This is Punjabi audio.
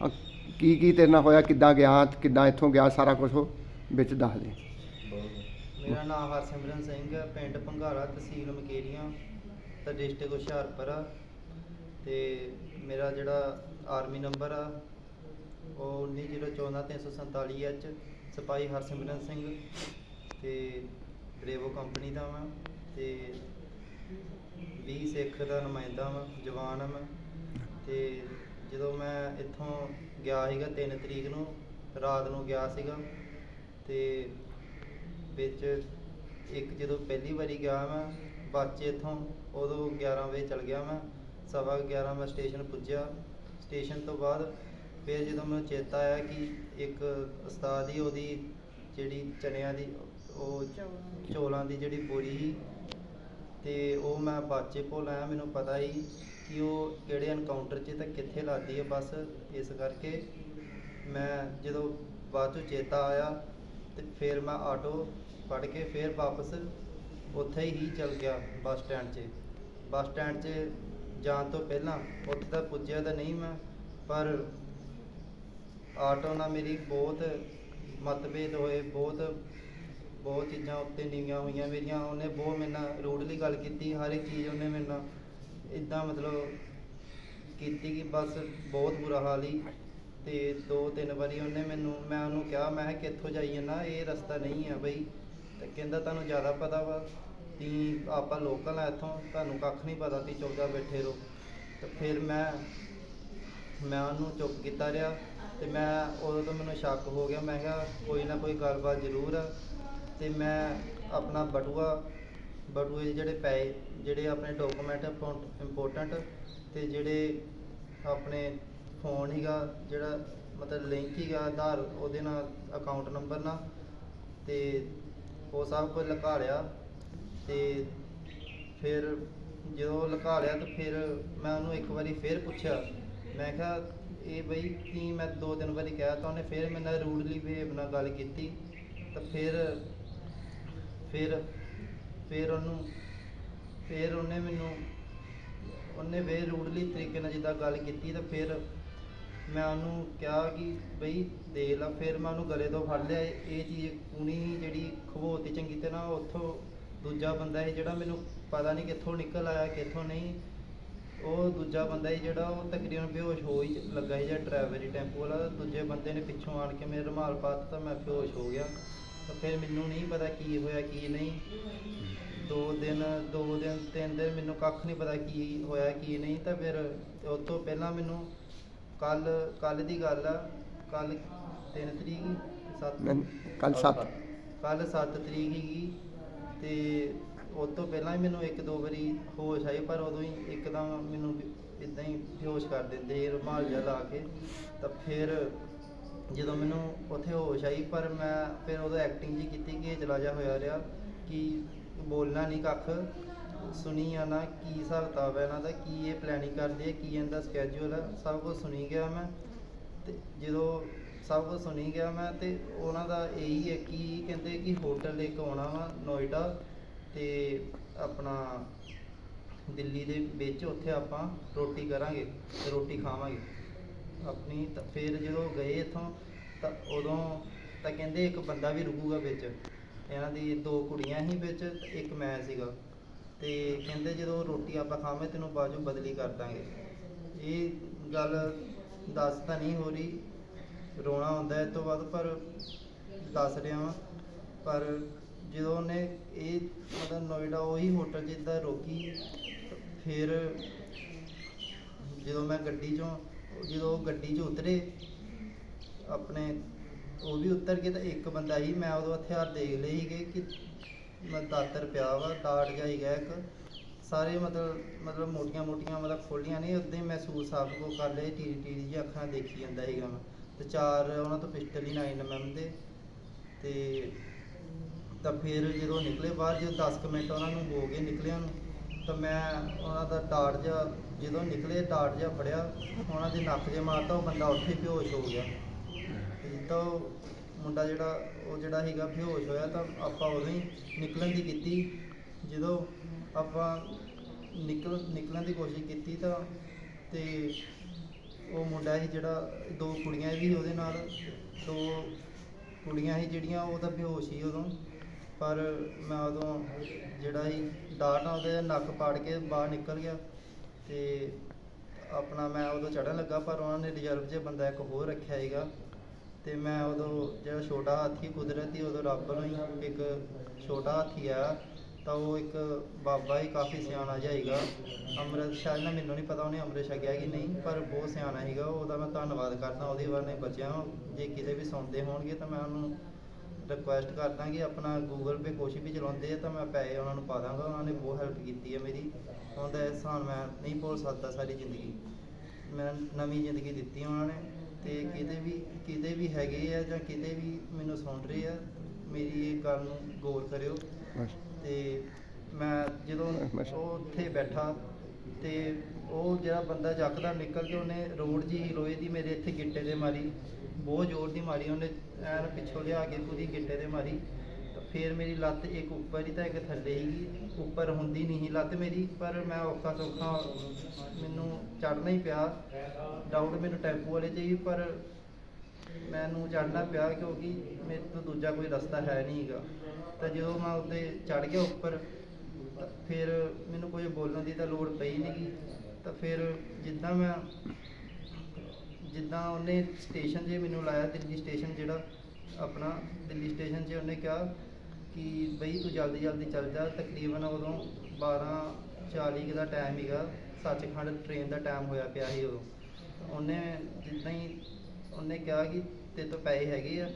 ਹਾਂ, ਕੀ ਕੀ ਤੇਰੇ ਨਾਲ ਹੋਇਆ ਕਿੱਦਾਂ ਗਿਆ ਕਿੱਦਾਂ ਇੱਥੋਂ ਗਿਆ ਸਾਰਾ ਕੁਝ ਵਿੱਚ ਦੱਸ ਦੇ। ਮੇਰਾ ਨਾਮ ਹਰਸਿਮਰਨ ਸਿੰਘ ਹੈ ਪਿੰਡ ਭੰਗਾਲਾ ਤਹਿਸੀਲ ਮਕੇਰੀਆਂ ਤੇ ਡਿਸਟ੍ਰਿਕਟ ਹੁਸ਼ਿਆਰਪੁਰ ਆ। ਤੇ ਮੇਰਾ ਜਿਹੜਾ ਆਰਮੀ ਨੰਬਰ ਆ ਉਹ 19014 ਐਚ ਸਿਪਾਹੀ ਹਰਸਿਮਰਨ ਸਿੰਘ ਤੇ ਰੇਵੋ ਕੰਪਨੀ ਦਾ ਮੈਂ ਤੇ 20 ਸਿੱਖ ਦਾ ਨੁਮਾਇੰਦਾ ਮੈਂ ਜਵਾਨ ਆ ਮੈਂ ਤੇ ਜਦੋਂ ਮੈਂ ਇੱਥੋਂ ਗਿਆ ਸੀਗਾ 3 ਤਰੀਕ ਨੂੰ, ਰਾਤ ਨੂੰ ਗਿਆ ਸੀਗਾ ਤੇ ਵਿੱਚ ਇੱਕ ਜਦੋਂ ਪਹਿਲੀ ਵਾਰੀ ਗਿਆ ਮੈਂ, ਬੱਸ ਇੱਥੋਂ ਉਦੋਂ 11 ਵਜੇ ਚਲ ਗਿਆ ਮੈਂ, ਸਵਾ 11 ਮੈਂ ਸਟੇਸ਼ਨ ਪੁੱਜਿਆ। ਸਟੇਸ਼ਨ ਤੋਂ ਬਾਅਦ ਫਿਰ ਜਦੋਂ ਮੈਨੂੰ ਚੇਤਾ ਆਇਆ ਕਿ ਇੱਕ ਉਸਤਾਦ ਹੀ ਉਹਦੀ ਜਿਹੜੀ ਚਨਿਆਂ ਦੀ, ਉਹ ਚੌਲਾਂ ਦੀ ਜਿਹੜੀ ਬੋਰੀ ਸੀ ਤੇ ਉਹ ਮੈਂ ਬਾਚੇ ਭੁੱਲ ਆਇਆ, ਮੈਨੂੰ ਪਤਾ ਹੀ ਕਿ ਉਹ ਕਿਹੜੇ ਐਨਕਾਊਂਟਰ 'ਚ ਤਾਂ ਕਿੱਥੇ ਲੱਗਦੀ ਹੈ, ਬੱਸ ਇਸ ਕਰਕੇ ਮੈਂ ਜਦੋਂ ਬਾਅਦ ਚੋਂ ਚੇਤਾ ਆਇਆ ਤੇ ਫਿਰ ਮੈਂ ਆਟੋ ਫੜ ਕੇ ਫਿਰ ਵਾਪਸ ਉੱਥੇ ਹੀ ਚਲ ਗਿਆ ਬੱਸ ਸਟੈਂਡ 'ਚ। ਬੱਸ ਸਟੈਂਡ 'ਚ ਜਾਣ ਤੋਂ ਪਹਿਲਾਂ ਉੱਥੇ ਤਾਂ ਪੁੱਜਿਆ ਤਾਂ ਨਹੀਂ ਮੈਂ, ਪਰ ਆਟੋ ਨਾਲ ਮੇਰੀ ਬਹੁਤ ਮਤਭੇਦ ਹੋਏ, ਬਹੁਤ ਬਹੁਤ ਚੀਜ਼ਾਂ ਉੱਤੇ ਨੀਵੀਆਂ ਹੋਈਆਂ ਮੇਰੀਆਂ, ਉਹਨੇ ਬਹੁਤ ਮੇਰੇ ਨਾਲ ਰੂਡਲੀ ਗੱਲ ਕੀਤੀ, ਹਰ ਇੱਕ ਚੀਜ਼ ਉਹਨੇ ਮੇਰੇ ਨਾਲ ਇਦਾਂ ਮਤਲਬ ਕੀਤੀ ਕਿ ਬਸ ਬਹੁਤ ਬੁਰਾ ਹਾਲ ਹੀ ਤੇ ਦੋ ਤਿੰਨ ਵਾਰੀ ਉਹਨੇ ਮੈਨੂੰ, ਮੈਂ ਉਹਨੂੰ ਕਿਹਾ, ਮੈਂ ਕਿਹਾ ਕਿੱਥੋਂ ਜਾਈ ਨਾ ਇਹ ਰਸਤਾ ਨਹੀਂ ਆ ਬਈ। ਤੇ ਕਹਿੰਦਾ ਤੁਹਾਨੂੰ ਜ਼ਿਆਦਾ ਪਤਾ ਵਾ ਤੀ ਆਪਾਂ ਲੋਕਲ ਆ ਇੱਥੋਂ, ਤੁਹਾਨੂੰ ਕੱਖ ਨਹੀਂ ਪਤਾ ਤੀ ਚੌਦਾ ਬੈਠੇ ਰਹੋ। ਤੇ ਫਿਰ ਮੈਂ ਮੈਂ ਉਹਨੂੰ ਚੁੱਪ ਕੀਤਾ ਰਿਹਾ ਤੇ ਮੈਂ ਉਦੋਂ ਤੋਂ ਮੈਨੂੰ ਸ਼ੱਕ ਹੋ ਗਿਆ, ਮੈਂ ਕਿਹਾ ਕੋਈ ਨਾ ਕੋਈ ਗੱਲਬਾਤ ਜ਼ਰੂਰ ਆ। ਤੇ ਮੈਂ ਆਪਣਾ ਬਟੂਆ ਬਟੂਏ ਦੇ ਜਿਹੜੇ ਪੈਸੇ ਜਿਹੜੇ ਆਪਣੇ ਡਾਕੂਮੈਂਟ ਇੰਪੋਰਟੈਂਟ ਤੇ ਜਿਹੜੇ ਆਪਣੇ ਫੋਨ ਹੀਗਾ ਜਿਹੜਾ ਮਤਲਬ ਲਿੰਕ ਹੀਗਾ ਆਧਾਰ, ਉਹਦੇ ਨਾਲ ਅਕਾਊਂਟ ਨੰਬਰ ਨਾਲ ਤੇ ਉਹ ਸਭ ਕੁਝ ਲੁਕਾ ਲਿਆ ਤੇ ਫਿਰ ਜਦੋਂ ਲੁਕਾ ਲਿਆ ਤਾਂ ਫਿਰ ਮੈਂ ਉਹਨੂੰ ਇੱਕ ਵਾਰੀ ਫਿਰ ਪੁੱਛਿਆ। ਮੈਂ ਕਿਹਾ, ਇਹ ਬਈ ਕੀ ਮੈਂ ਦੋ ਤਿੰਨ ਵਾਰੀ ਕਿਹਾ ਤਾਂ ਉਹਨੇ ਫਿਰ ਮੇਰੇ ਨਾਲ ਰੂਡਲੀ ਬਿਹੇਵ ਨਾਲ ਗੱਲ ਕੀਤੀ ਤਾਂ ਫਿਰ ਫਿਰ ਫਿਰ ਉਹਨੂੰ, ਫਿਰ ਉਹਨੇ ਮੈਨੂੰ, ਉਹਨੇ ਵੇ ਰੂਡਲੀ ਤਰੀਕੇ ਨਾਲ ਜਿੱਦਾਂ ਗੱਲ ਕੀਤੀ ਤਾਂ ਫਿਰ ਮੈਂ ਉਹਨੂੰ ਕਿਹਾ ਕਿ ਬਈ ਦੇਖ ਲਾ, ਫਿਰ ਮੈਂ ਉਹਨੂੰ ਗਲੇ ਤੋਂ ਫੜ ਲਿਆ। ਇਹ ਇਹ ਚੀਜ਼ ਕੁਣੀ ਜਿਹੜੀ ਖਵੋਤੀ ਚੰਗੀ ਤਰ੍ਹਾਂ ਉੱਥੋਂ ਦੂਜਾ ਬੰਦਾ ਸੀ ਜਿਹੜਾ ਮੈਨੂੰ ਪਤਾ ਨਹੀਂ ਕਿੱਥੋਂ ਨਿਕਲ ਆਇਆ, ਕਿੱਥੋਂ ਨਹੀਂ। ਉਹ ਦੂਜਾ ਬੰਦਾ ਸੀ ਜਿਹੜਾ ਉਹ ਤਕਰੀਬਨ ਬੇਹੋਸ਼ ਹੋ ਹੀ ਲੱਗਾ ਸੀ, ਜਿਹੜਾ ਡਰਾਈਵਰ ਹੀ ਟੈਂਪੂ ਵਾਲਾ। ਦੂਜੇ ਬੰਦੇ ਨੇ ਪਿੱਛੋਂ ਆਣ ਕੇ ਮੇਰੇ ਰੁਮਾਲ ਪਾ ਦਿੱਤਾ, ਮੈਂ ਬੇਹੋਸ਼ ਹੋ ਗਿਆ। ਤਾਂ ਫਿਰ ਮੈਨੂੰ ਨਹੀਂ ਪਤਾ ਕੀ ਹੋਇਆ ਕੀ ਨਹੀਂ। ਦੋ ਦਿਨ ਦੋ ਦਿਨ ਤਿੰਨ ਦਿਨ ਮੈਨੂੰ ਕੱਖ ਨਹੀਂ ਪਤਾ ਕੀ ਹੋਇਆ ਕੀ ਨਹੀਂ। ਤਾਂ ਫਿਰ ਉਸ ਤੋਂ ਪਹਿਲਾਂ ਮੈਨੂੰ ਕੱਲ ਕੱਲ ਦੀ ਗੱਲ ਆ ਕੱਲ 3 ਤਰੀਕ 7 ਕੱਲ ਸੱਤ। ਕੱਲ 7 ਤਰੀਕ ਹੀਗੀ ਤੇ ਉਸ ਤੋਂ ਪਹਿਲਾਂ ਹੀ ਮੈਨੂੰ ਇੱਕ ਦੋ ਵਾਰੀ ਹੋਸ਼ ਆਈ ਪਰ ਉਦੋਂ ਹੀ ਇੱਕਦਮ ਮੈਨੂੰ ਇਦਾਂ ਹੀ ਬੇਹੋਸ਼ ਕਰ ਦਿੰਦੇ ਰੁਮਾਲ ਜਿਹਾ ਲਾ ਕੇ। ਤਾਂ ਫਿਰ ਜਦੋਂ ਮੈਨੂੰ ਉੱਥੇ ਹੋਸ਼ ਆਈ, ਪਰ ਮੈਂ ਫਿਰ ਉਹਦਾ ਐਕਟਿੰਗ ਜੀ ਕੀਤੀ ਕਿ ਇਹ ਚਲਾ ਜਾ ਹੋਇਆ ਰਿਹਾ ਕਿ ਬੋਲਣਾ ਨਹੀਂ ਕੱਖ ਸੁਣੀ ਆ ਨਾ ਕੀ ਹਿਸਾਬ ਕਿਤਾਬ ਹੈ ਇਹਨਾਂ ਦਾ, ਕੀ ਇਹ ਪਲੈਨਿੰਗ ਕਰਦੇ ਆ, ਕੀ ਇਹਦਾ ਸਕੇਜੂਲ ਹੈ ਸਭ ਕੁਝ ਸੁਣੀ ਗਿਆ ਮੈਂ। ਤੇ ਜਦੋਂ ਸਭ ਕੁਝ ਸੁਣੀ ਗਿਆ ਮੈਂ ਤੇ ਉਹਨਾਂ ਦਾ ਇਹੀ ਹੈ ਕਿ ਕਹਿੰਦੇ ਕਿ ਹੋਟਲ ਇੱਕ ਆਉਣਾ ਵਾ ਨੋਇਡਾ ਤੇ ਆਪਣਾ ਦਿੱਲੀ ਦੇ ਵਿੱਚ ਉੱਥੇ ਆਪਾਂ ਰੋਟੀ ਕਰਾਂਗੇ ਤੇ ਰੋਟੀ ਖਾਵਾਂਗੇ। ਆਪਣੀ ਤਾਂ ਫਿਰ ਜਦੋਂ ਗਏ ਇੱਥੋਂ ਤਾਂ ਉਦੋਂ ਤਾਂ ਕਹਿੰਦੇ ਇੱਕ ਬੰਦਾ ਵੀ ਰੁਕੂਗਾ ਵਿੱਚ। ਇਹਨਾਂ ਦੀ ਦੋ ਕੁੜੀਆਂ ਸੀ ਵਿੱਚ ਤੇ ਇੱਕ ਮੈਂ ਸੀਗਾ। ਤੇ ਕਹਿੰਦੇ ਜਦੋਂ ਰੋਟੀ ਆਪਾਂ ਖਾਵੇਂ ਤੈਨੂੰ ਬਾਜੂ ਬਦਲੀ ਕਰ ਦਾਂਗੇ। ਇਹ ਗੱਲ ਦੱਸ ਤਾਂ ਨਹੀਂ ਹੋ ਰਹੀ। ਰੋਣਾ ਆਉਂਦਾ ਇਸ ਤੋਂ ਬਾਅਦ ਪਰ ਦੱਸ ਰਿਹਾ ਹਾਂ ਪਰ ਜਦੋਂ ਉਹਨੇ ਇਹ ਮਤਲਬ ਨੋਇਡਾ ਉਹੀ ਹੋਟਲ ਜਿੱਦਾਂ ਰੋਕੀ, ਫਿਰ ਜਦੋਂ ਮੈਂ ਗੱਡੀ 'ਚੋਂ ਜਦੋਂ ਉਹ ਗੱਡੀ 'ਚ ਉਤਰੇ, ਆਪਣੇ ਉਹ ਵੀ ਉਤਰ ਗਏ ਤਾਂ ਇੱਕ ਬੰਦਾ ਹੀ, ਮੈਂ ਉਦੋਂ ਹਥਿਆਰ ਦੇਖ ਲਏ ਸੀਗੇ ਕਿ ਮੈਂ ਦਾਤਰ ਪਿਆ ਵਾ, ਡਾਟ ਜਿਹਾ ਸੀਗਾ ਇੱਕ। ਸਾਰੇ ਮਤਲਬ ਮਤਲਬ ਮੋਟੀਆਂ ਮੋਟੀਆਂ ਮਤਲਬ ਖੋਲੀਆਂ ਨਹੀਂ ਉਦਾਂ ਹੀ ਮਹਿਸੂਸ ਆਪ ਕੋ ਕਰ ਲਏ, ਟੀਰੀ ਟੀਰੀ ਜਿਹੀ ਅੱਖਾਂ ਦੇਖੀ ਜਾਂਦਾ ਸੀਗਾ ਮੈਂ। ਤੇ ਚਾਰ ਉਹਨਾਂ ਤੋਂ ਪਿਸਟਲ ਹੀ 9 mm ਦੇ। ਤੇ ਤਾਂ ਫਿਰ ਜਦੋਂ ਨਿਕਲੇ ਬਾਹਰ ਜਦੋਂ 10 ਕੁ ਮਿੰਟ ਉਹਨਾਂ ਨੂੰ ਹੋ ਗਏ ਨਿਕਲਿਆਂ ਨੂੰ। ਤਾਂ ਮੈਂ ਉਹਨਾਂ ਦਾ ਡਾਟ ਜਿਹਾ, ਜਦੋਂ ਨਿਕਲੇ ਡਾਟ ਜਿਹਾ ਫੜਿਆ, ਉਹਨਾਂ ਦੇ ਨੱਕ 'ਚ ਮਾਰਤਾ, ਉਹ ਬੰਦਾ ਉੱਥੇ ਹੀ ਬੇਹੋਸ਼ ਹੋ ਗਿਆ। ਤੇ ਜਿੱਦਾਂ ਉਹ ਮੁੰਡਾ ਜਿਹੜਾ, ਉਹ ਜਿਹੜਾ ਸੀਗਾ ਬੇਹੋਸ਼ ਹੋਇਆ, ਤਾਂ ਆਪਾਂ ਉਦੋਂ ਹੀ ਨਿਕਲਣ ਦੀ ਕੀਤੀ। ਜਦੋਂ ਆਪਾਂ ਨਿਕਲ, ਨਿਕਲਣ ਦੀ ਕੋਸ਼ਿਸ਼ ਕੀਤੀ ਤਾਂ, ਤੇ ਉਹ ਮੁੰਡਾ ਸੀ ਜਿਹੜਾ, ਦੋ ਕੁੜੀਆਂ ਵੀ ਉਹਦੇ ਨਾਲ, ਦੋ ਕੁੜੀਆਂ ਸੀ ਜਿਹੜੀਆਂ, ਉਹ ਤਾਂ ਬੇਹੋਸ਼ ਸੀ ਉਦੋਂ। ਪਰ ਮੈਂ ਉਦੋਂ ਜਿਹੜਾ ਸੀ ਡਾਟ ਨਾਲ ਉਹਦੇ ਨੱਕ ਪਾੜ ਕੇ ਬਾਹਰ ਨਿਕਲ ਗਿਆ ਤੇ ਆਪਣਾ ਮੈਂ ਉਦੋਂ ਚੜਨ ਲੱਗਾ ਪਰ ਉਹਨਾਂ ਨੇ ਰਿਜ਼ਰਵ 'ਚ ਬੰਦਾ ਇੱਕ ਹੋਰ ਰੱਖਿਆ ਸੀਗਾ ਤੇ ਮੈਂ ਉਦੋਂ ਜਿਹੜਾ ਛੋਟਾ ਹਾਥੀ ਕੁਦਰਤੀ ਉਦੋਂ ਰੱਬ ਨੂੰ ਹੀ ਇੱਕ ਛੋਟਾ ਹਾਥੀ ਆ ਤਾਂ ਉਹ ਇੱਕ ਬਾਬਾ ਹੀ ਕਾਫੀ ਸਿਆਣਾ ਜਿਹਾ ਸੀਗਾ। ਅੰਮ੍ਰਿਤ ਸ਼ਾਇਦ ਨਾ ਮੈਨੂੰ ਨਹੀਂ ਪਤਾ ਉਹਨੇ ਅੰਮ੍ਰਿਤ ਛਕਿਆ ਕਿ ਨਹੀਂ, ਪਰ ਬਹੁਤ ਸਿਆਣਾ ਸੀਗਾ ਉਹਦਾ ਮੈਂ ਧੰਨਵਾਦ ਕਰਦਾ, ਉਹਦੇ ਬਾਰੇ ਬੱਚਿਆਂ ਨੂੰ ਜੇ ਕਿਤੇ ਵੀ ਸੁਣਦੇ ਹੋਣਗੇ ਤਾਂ ਮੈਂ ਉਹਨੂੰ ਰਿਕੁਐਸਟ ਕਰਦਾ ਕਿ ਆਪਣਾ ਗੂਗਲ ਪੇ ਕੁਛ ਵੀ ਚਲਾਉਂਦੇ ਆ ਤਾਂ ਮੈਂ ਪੈਸੇ ਉਹਨਾਂ ਨੂੰ ਪਾ ਦਾਂਗਾ ਉਹਨਾਂ ਨੇ ਬਹੁਤ ਹੈਲਪ ਕੀਤੀ ਹੈ ਮੇਰੀ। ਉਹਦਾ ਇਹਸਾਨ ਮੈਂ ਨਹੀਂ ਭੁੱਲ ਸਕਦਾ ਸਾਰੀ ਜ਼ਿੰਦਗੀ। ਮੈਂ ਨਵੀਂ ਜ਼ਿੰਦਗੀ ਦਿੱਤੀ ਉਹਨਾਂ ਨੇ ਤੇ ਕਿਤੇ ਵੀ ਕਿਤੇ ਵੀ ਹੈਗੇ ਆ ਜਾਂ ਕਿਤੇ ਵੀ ਮੈਨੂੰ ਸੁਣ ਰਹੇ ਆ ਮੇਰੀ ਇਹ ਗੱਲ ਨੂੰ ਗੌਰ ਕਰਿਓ। ਤੇ ਮੈਂ ਜਦੋਂ। ਉਹ ਉੱਥੇ ਬੈਠਾ ਤੇ ਉਹ ਜਿਹੜਾ ਬੰਦਾ ਜੱਕਦਾ ਨਿਕਲ ਕੇ ਉਹਨੇ ਰੋਡ ਜੀ ਲੋਹੇ ਦੀ ਮੇਰੇ ਇੱਥੇ ਗਿੱਟੇ ਤੇ ਮਾਰੀ, ਬਹੁਤ ਜ਼ੋਰ ਦੀ ਮਾਰੀ, ਉਹਨੇ ਐਨ ਪਿੱਛੋਂ ਲਿਆ ਕੇ ਪੂਰੀ ਗਿੱਟੇ ਤੇ ਮਾਰੀ। ਤਾਂ ਫਿਰ ਮੇਰੀ ਲੱਤ ਇੱਕ ਉੱਪਰ ਹੀ ਤਾਂ ਇੱਕ ਥੱਲੇ ਹੀ ਉੱਪਰ ਹੁੰਦੀ ਨਹੀਂ ਸੀ ਲੱਤ ਮੇਰੀ, ਪਰ ਮੈਂ ਔਖਾ ਸੌਖਾ ਮੈਨੂੰ ਚੜਨਾ ਹੀ ਪਿਆ। ਡਾਊਟ ਮੈਨੂੰ ਟੈਂਪੂ ਵਾਲੇ 'ਚ ਹੀ, ਪਰ ਮੈਨੂੰ ਚੜਨਾ ਪਿਆ ਕਿਉਂਕਿ ਮੇਰੇ ਤੋਂ ਦੂਜਾ ਕੋਈ ਰਸਤਾ ਹੈ ਨਹੀਂ ਹੈਗਾ। ਤਾਂ ਜਦੋਂ ਮੈਂ ਉੱਤੇ ਚੜ ਗਿਆ ਉੱਪਰ ਫਿਰ ਮੈਨੂੰ ਕੋਈ ਬੋਲਣ ਦੀ ਤਾਂ ਲੋੜ ਪਈ ਨਹੀਂ ਤਾਂ ਫਿਰ ਜਿੱਦਾਂ ਮੈਂ, ਜਿੱਦਾਂ ਉਹਨੇ ਸਟੇਸ਼ਨ 'ਤੇ ਮੈਨੂੰ ਲਾਇਆ, ਦਿੱਲੀ ਸਟੇਸ਼ਨ ਜਿਹੜਾ, ਆਪਣਾ ਦਿੱਲੀ ਸਟੇਸ਼ਨ 'ਚ ਉਹਨੇ ਕਿਹਾ ਕਿ ਬਈ ਤੂੰ ਜਲਦੀ ਜਲਦੀ ਚੱਲ ਜਾ, ਤਕਰੀਬਨ ਉਦੋਂ 12:40 ਕੁ ਦਾ ਟਾਈਮ ਸੀਗਾ, ਸੱਚਖੰਡ ਟ੍ਰੇਨ ਦਾ ਟਾਈਮ ਹੋਇਆ ਪਿਆ ਸੀ ਉਦੋਂ। ਉਹਨੇ ਜਿੱਦਾਂ ਹੀ ਉਹਨੇ ਕਿਹਾ ਕਿ ਤੇਰੇ ਤੋਂ ਪੈਸੇ ਹੈਗੇ ਆ